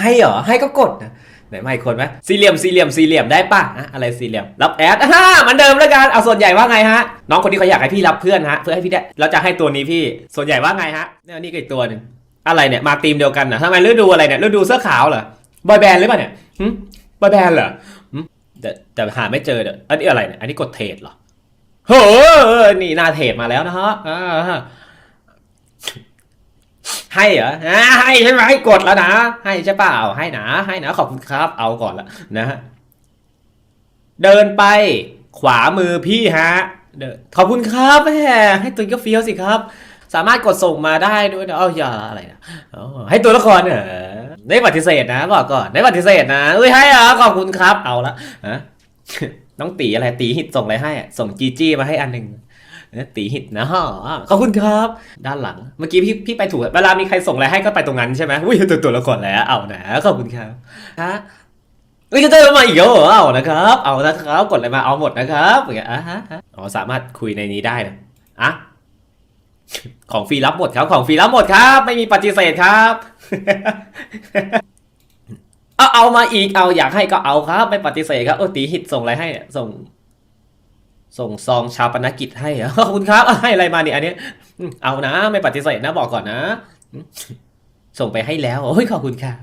ให้เหรอ ให้ก็กดนะไหนมาอีกคนไหมสี่เหลี่ยมสี่เหลี่ยมสี่เหลี่ยมได้ปะอะอะไรสี่เหลี่ยมรับแอดฮ่าเหมือนเดิมแล้วกันเอาส่วนใหญ่ว่าไงฮะน้องคนนี้เขาอยากให้พี่รับเพื่อนฮะเพื่อให้พี่ได้แล้วจะให้ตัวนี้พี่ส่วนใหญ่ว่าไงฮะเนี่ยนี่ก็อีกตัวหนึ่งอะไรเนี่ยมาทีมเดียวกันนะทำไมฤดูอะไรเนี่ยฤดูเสื้อขาวเหรอบอยแบนด์หรือเปล่าเนี่ยหึบอยแบนด์เหรอหึแต่แต่หาไม่เจอเด้ออันนี้อะไรเนี่ยอันนี้กดเทรดเหรอโหนี่หนาเทรดมาแล้วนะฮะอ่า ให้เหรออ่าให้ใช่ไหมให้กดแล้วนะ ให้ใช่เปล่า ให้นะ ให้นะ ขอบคุณครับ เอาก่อนละนะฮะ เดินไป ขวามือพี่ฮะ เดินขอบคุณครับแหมให้ตัวก็เฟี้ยวสิครับ สามารถกดส่งมาได้ด้วยนะเอ้าอย่าอะไรนะให้ตัวละครเหรอได้ปฏิเสธนะบอกก่อนได้ปฏิเสธนะเอ้ยให้เหรอขอบคุณครับ เอาละฮะน้องตีอะไรตีหิตส่งอะไรให้ส่งจีจี้มาให้อันหนึ่ง ตีหิตนะฮะขอบคุณครับ ด้านหลัง เมื่อกี้พี่พี่ไปถูก เวลามีใครส่งอะไรให้ก็ไปตรงนั้นใช่ไหมอุ้ยตัวตัวละครแล้วเอานะขอบคุณครับฮะเอ้ยจะเจอมาอีกแล้วเหรอเอานะครับ เอานะครับ กดอะไรมาเอาหมดนะครับอย่างเงี้ยอะฮะอ๋อสามารถคุยในนี้ได้นะอะของฟรีรับหมดครับของฟรีรับหมดครับ ไม่มีปฏิเสธครับเอาเอามาอีกเอาอยากให้ก็เอาครับ ไม่ปฏิเสธครับโอ้ตีหิตส่งอะไรให้ส่ง ส่งซองชาวปนกิจให้ขอบคุณครับให้อะไรมาเนี่ยอันนี้เอานะ ไม่ปฏิเสธนะบอกก่อนนะ ส่งไปให้แล้วโอ้ยขอบคุณค่ะ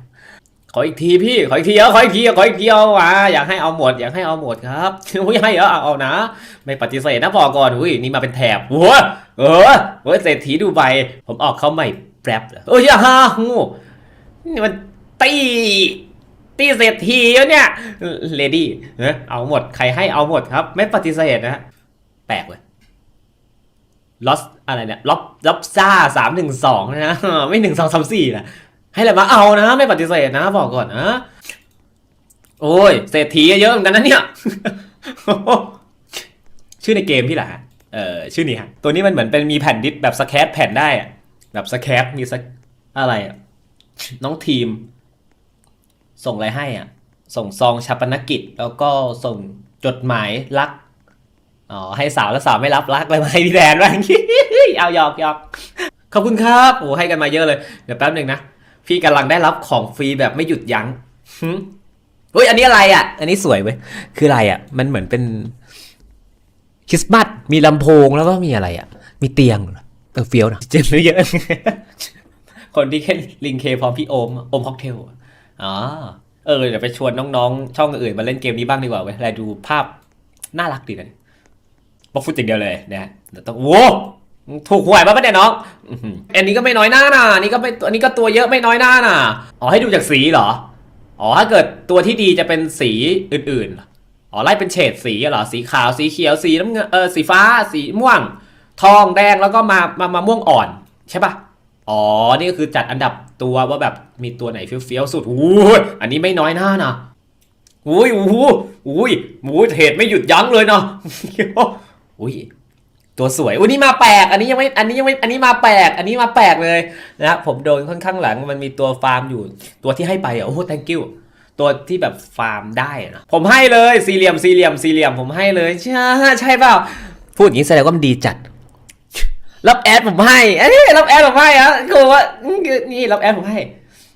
ขออีกทีพี่ขออีกทีเอาขออีกทีเอาขออีกทีเอาว่ะอยากให้เอาหมดอยากให้เอาหมดครับอุ้ยให้เหรอเอาเอานะ ไม่ปฏิเสธนะบอกก่อนอุ้ยนี่มาเป็นแถบโว้ยเออเว้ยเศรษฐีดูใบผมออกเข้าใหม่แป๊บเลยเอ้ยอย่าฮาฮูนี่มันตี ตีเศรษฐีวเนี่ยเลดี้เอาหมดใครให้เอาหมดครับ ไม่ปฏิเสธนะแปลกเลยลอสอะไรเนี่ยล็อบล็อบซ่าสามหนึ่งสองนะไม่หนึ่งสองสามสี่นะให้อะไรมาเอานะไม่ปฏิเสธนะบอกก่อนนะโอ้ยเศรษฐีเยอะเหมือนกันนะเนี่ยชื่อในเกมพี่แหละเออชื่อนี้ฮะตัวนี้มันเหมือนเป็นมีแผ่นดิสแบบสแครแผ่นได้อะแบบสแครมีสอะไรอะน้องทีม ส่งอะไรให้อะ ส่งซองชาปนกิจ แล้วก็ส่งจดหมายรักอ๋อให้สาวแล้วสาวไม่รับรักเลยมาให้พี่แดนบ้างเอาหยอกหยอกขอบคุณครับโอ้ให้กันมาเยอะเลย เดี๋ยวแป๊บหนึ่งนะ พี่กำลังได้รับของฟรีแบบไม่หยุดยั้งเฮ้ยอันนี้อะไรอะ อันนี้สวยเว้ยคืออะไรอะ มันเหมือนเป็นคริสต์มาสมีลำโพงแล้วก็มีอะไรอะ มีเตียงเออเฟี้ยวนะเจมเยอะคนที่แค่ลิงเคพร้อมพี่โอมโอมค็อกเทล อ๋อเออเดี๋ยวไปชวนน้องๆ ช่องอื่นมาเล่นเกมนี้บ้างดีกว่าเว้ยแลดูภาพน่ารักดีนะบอกฟุตอย่างเดียวเลยนะเดี๋ยวต้องโว้ถูกหวยมาปะเนี่ยน้องอันนี้ก็ไม่น้อยหน้าน่ะอันนี้ก็ไม่อันนี้ก็ตัวเยอะไม่น้อยหน้าน่ะอ๋อให้ดูจากสีเหรอ อ๋อถ้าเกิดตัวที่ดีจะเป็นสีอื่นๆออ๋อไล่เป็นเฉดสีเหรอ สีขาว สีเขียว สีน้ำเงิน เออ สีฟ้า สีม่วง ทอง แดง แล้วก็มา มา มาม่วงอ่อน ใช่ปะ อ๋อ นี่ก็คือจัดอันดับตัวว่าแบบมีตัวไหนเฟี้ยวๆสุดอู้ยอันนี้ไม่น้อยหน้านะอุ้ยอู้อุ้ยอู้เทรดไม่หยุดยั้งเลยเนาะอุ้ยตัวสวยอุ้ยนี่มาแปลก อันนี้ยังไม่ อันนี้ยังไม่ อันนี้มาแปลก อันนี้มาแปลกเลยนะผมโดนค่อนข้างหลังมันมีตัวฟาร์มอยู่ ตัวที่ให้ไปอะ โอ้โห thank you ตัวที่แบบฟาร์มได้นะผมให้เลย สี่เหลี่ยม สี่เหลี่ยม สี่เหลี่ยม ผมให้เลย ใช่ ใช่เปล่า พูดอย่างนี้แสดงว่ามันดีจัด รับแอดผมให้เอ้ยรับแอดผมให้อะคือว่านี่รับแอดผมให้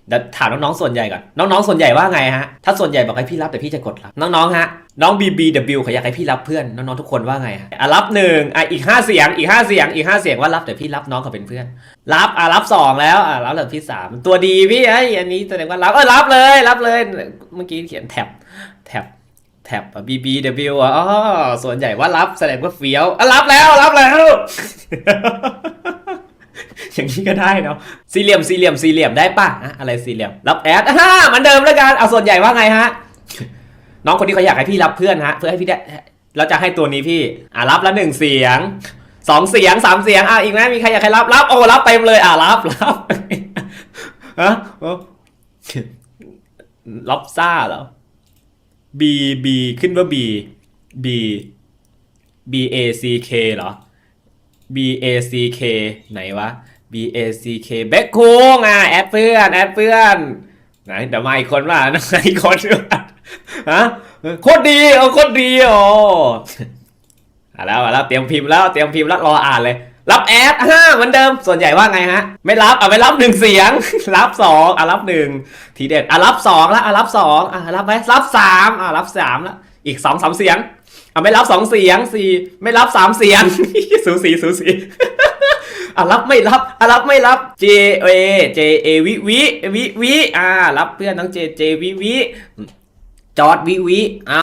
เดี๋ยวถามน้องๆส่วนใหญ่ก่อน น้องๆส่วนใหญ่ว่าไงฮะ ถ้าส่วนใหญ่บอกให้พี่รับแต่พี่จะกดรับ น้องๆฮะ น้อง BBW เขาอยากให้พี่รับเพื่อน น้องๆทุกคนว่าไงฮะอะรับหนึ่งอะอีกห้าเสียง อีกห้าเสียง อีกห้าเสียงว่ารับแต่พี่รับน้องเขาเป็นเพื่อน รับอะรับสองแล้วอะรับเหลือพี่สามตัวดีพี่ไอ้อันนี้แสดงว่ารับ เออรับเลย รับเลย เมื่อกี้เขียนแท็บ แท็บ แท็บ BBW อะอ๋อส่วนใหญ่ว่ารับแสดงว่าเฟี้ยวอะรับแล้วรับแล้ว อย่างนี้ก็ได้เนาะสี่เหลี่ยมสี่เหลี่ยมสี่เหลี่ยมได้ปะอะอะไรสี่เหลี่ยม รับแอดฮ่ามือนเดิมแล้วกันเอาส่วนใหญ่ว่าไงฮะ น้องคนนี้เขาอยากให้พี่รับเพื่อนฮะ เพื่อให้พี่ได้เราจะให้ตัวนี้พี่อะรับละหนึ่งเสียงสองเสียงสามเสียงอะอีกไหมมีใครอยากให้รับรับโอ้รับเต็มเลยอะรับรับฮะรับซ่าเหรอ B B ขึ้นว่า B B B A C K เหรอ B A C K ไหนวะ B A C K แบ็คคุงอะแอดเพื่อนแอดเพื่อนไหนเดี๋ยวมาอีกคนว่ามาอีกคนว่าฮะโคตรดีเออโคตรดีโอ้อะแล้วอะแล้วเตรียมพิมพ์แล้วเตรียมพิมพ์แล้วรออ่านเลย รับแอดห้าเหมือนเดิม ส่วนใหญ่ว่าไงฮะ ไม่รับอะไม่รับหนึ่งเสียง รับสองอะรับหนึ่งทีเด็ดอะรับสองแล้วอะรับสองอะรับไหมรับสามอะรับสามล้วอีกสองสามเสียงอะไม่รับสองเสียงสี่ไม่รับสามเสียงสูสีสูสีอะรับไม่รับอะรับไม่รับ J A J A วิวิวิวิอ่ารับเพื่อนน้อง J J วิวิจอดวิวิอ่า